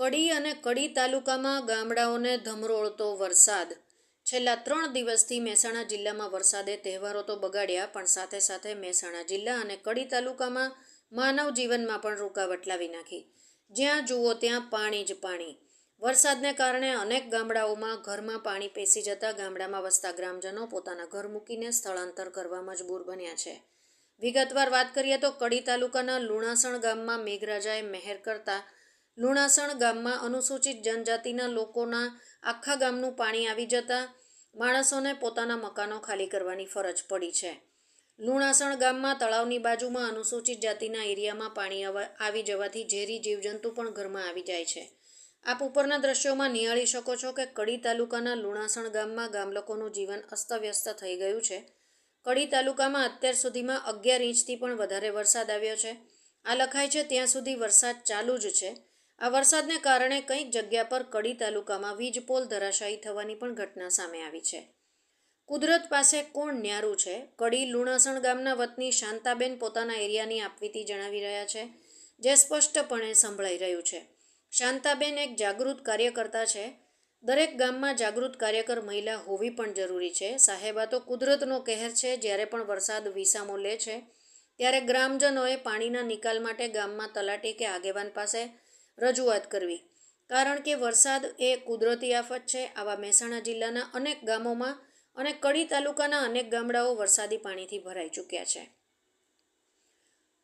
કડી અને કડી તાલુકામાં ગામડાઓને ધમરોળતો વરસાદ. છેલ્લા ત્રણ દિવસથી મહેસાણા જિલ્લામાં વરસાદે તહેવારો તો બગાડ્યા, પણ સાથે સાથે મહેસાણા જિલ્લા અને કડી તાલુકામાં માનવ જીવનમાં પણ રૂકાવટ લાવી નાખી. જ્યાં જુઓ ત્યાં પાણી જ પાણી. વરસાદને કારણે અનેક ગામડાઓમાં ઘરમાં પાણી પેસી જતા ગામડામાં વસતા ગ્રામજનો પોતાના ઘર મૂકીને સ્થળાંતર કરવા મજબૂર બન્યા છે. વિગતવાર વાત કરીએ તો કડી તાલુકાના લુણાસણ ગામમાં મેઘરાજાએ મહેર કરતા લુણાસણ ગામમાં અનુસૂચિત જનજાતિના લોકોના આખા ગામનું પાણી આવી જતા માણસોને પોતાના મકાનો ખાલી કરવાની ફરજ પડી છે. લુણાસણ ગામમાં તળાવની બાજુમાં અનુસૂચિત જાતિના એરિયામાં પાણી આવી જવાથી ઝેરી જીવજંતુ પણ ઘરમાં આવી જાય છે. આપ ઉપરના દ્રશ્યોમાં નિહાળી શકો છો કે કડી તાલુકાના લુણાસણ ગામમાં ગામલોકોનું જીવન અસ્તવ્યસ્ત થઈ ગયું છે. કડી તાલુકામાં અત્યાર સુધીમાં અગિયાર ઇંચથી પણ વધારે વરસાદ આવ્યો છે. આ લખાય છે, ત્યાં સુધી વરસાદ ચાલુ જ છે. આ વરસાદને કારણે કંઈક જગ્યા પર કડી તાલુકામાં વીજપોલ ધરાશાયી થવાની પણ ઘટના સામે આવી છે. કુદરત પાસે કોણ ન્યારું છે? કડી લુણાસણ ગામના વતની શાંતાબેન પોતાના એરિયાની આપવીતી જણાવી રહ્યા છે, જે સ્પષ્ટપણે સંભળાઈ રહ્યું છે. શાંતાબેન એક જાગૃત કાર્યકર્તા છે. દરેક ગામમાં જાગૃત કાર્યકર મહિલા હોવી પણ જરૂરી છે. સાહેબા તો કુદરતનો કહેર છે, જ્યારે પણ વરસાદ વિસામો લે છે, ત્યારે ગ્રામજનોએ પાણીના નિકાલ માટે ગામમાં તલાટી કે આગેવાન પાસે રજૂઆત કરવી. કારણ કે વરસાદ એ કુદરતી આફત છે. આવા મહેસાણા જિલ્લાના અનેક ગામોમાં અને કડી તાલુકાના અનેક ગામડાઓ વરસાદી પાણીથી ભરાઈ ચૂક્યા છે.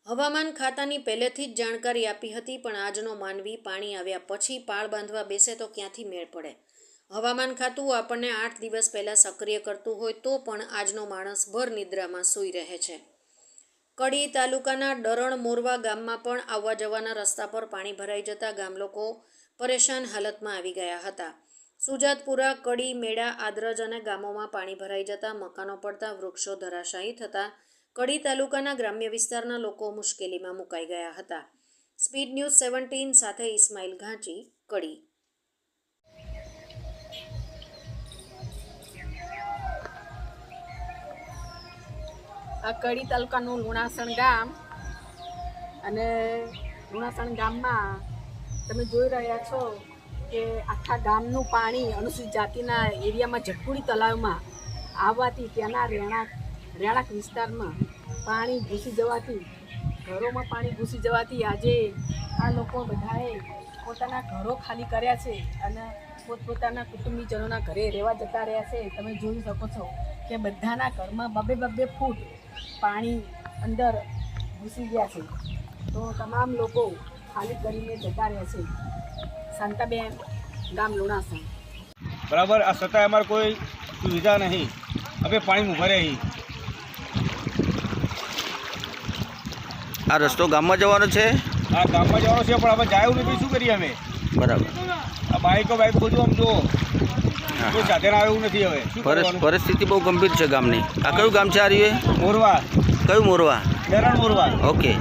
હવામાન ખાતાની પહેલેથી જ જાણકારી આપી હતી, પણ આજનો માનવી પાણી આવ્યા પછી પાળ બાંધવા બેસે તો ક્યાંથી મેળ પડે? હવામાન ખાતું આપણને આઠ દિવસ પહેલાં સક્રિય કરતું હોય તો પણ આજનો માણસ ભર નિદ્રામાં સૂઈ રહે છે. કડી તાલુકાના ડરણ મોરવા ગામમાં પણ આવવા જવાના રસ્તા પર પાણી ભરાઈ જતા ગામલોકો પરેશાન હાલતમાં આવી ગયા હતા. સુજાતપુરા, કડી મેળા આદ્રજ અને ગામોમાં પાણી ભરાઈ જતા મકાનો પડતા વૃક્ષો ધરાશાયી થતા કડી તાલુકાના ગ્રામ્ય વિસ્તારના લોકો મુશ્કેલીમાં મુકાઈ ગયા હતા. સ્પીડ ન્યૂઝ સેવન્ટીન સાથે ઇસ્માઇલ ઘાંચી, કડી. કડી તાલુકાનું લુણાસણ ગામ. અને લુણાસણ ગામમાં તમે જોઈ રહ્યા છો કે આખા ગામનું પાણી અનુસૂચિત જાતિના એરિયામાં જટકુડી તલાવમાં આવવાથી ત્યાંના રહેણાંક રહેણાંક વિસ્તારમાં પાણી ઘૂસી જવાથી, ઘરોમાં પાણી ઘૂસી જવાથી આજે આ લોકો બધાએ પોતાના ઘરો ખાલી કર્યા છે અને પોતપોતાના કુટુંબીજનોના ઘરે રહેવા જતા રહ્યા છે. તમે જોઈ શકો છો કે બધાના ઘરમાં બબે બબે ફૂટ પાણી અંદર ઘૂસી ગયા છે. તો તમામ લોકો ખાલી કરીને જતા રહ્યા છે. શાંતાબેન ગામ લુણાસણ બરાબર આ છતાંય અમારે કોઈ સુવિધા નહીં. હવે પાણી ઊભા રહી. આ રસ્તો ગામમાં જવાનો છે? આ ગામમાં જવાનો છે પણ અમે જાય નથી. શું કરીએ અમે? બરાબર. આ બાઈકો બાઈક બધું આમ જુઓ. કોઈ સાધન આવે એવું નથી હવે. શું પરિસ- કરવાનું? પરિસ્થિતિ બહુ ગંભીર છે ગામની. આ કયું ગામ છે આ રહ્યું એ? મોરવા. કયું મોરવા? ડરણ મોરવા. ઓકે.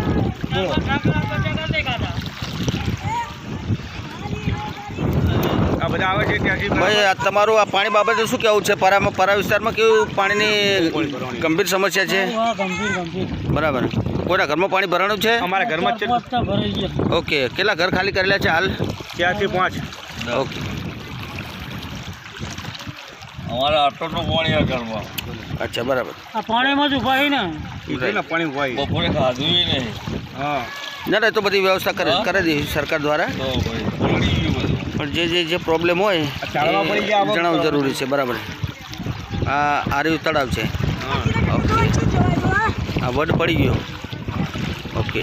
આ બધા આવે છે ત્યાંથી ભાઈ આ તમારું આ પાણી બાબતે શું કહેવું છે? પરામાં પરા વિસ્તારમાં કેવું પાણીની ગંભીર સમસ્યા છે? બરાબર. કોઈના ઘરમાં પાણી ભરાણું છે? અમારા ઘરમાં ઓકે. કેટલા ઘર ખાલી કરેલા છે હાલ? ત્યાંથી પાંચ. ઓકે. અમારે આટલો પાણી આ ઘરમાં. અચ્છા બરાબર. આ પાણીમાં જ ઊભા ને? પાણી ઊભા બપોરે ખાધું નહીં. હા. ના ના તો બધી વ્યવસ્થા કરે કરે કરી સરકાર દ્વારા. પણ જે જે જે પ્રોબ્લેમ હોય જણાવવું જરૂરી છે બરાબર. આ આર્યુ તળાવ છે. હા. ઓકે આ વડ પડી ગયો ઓકે.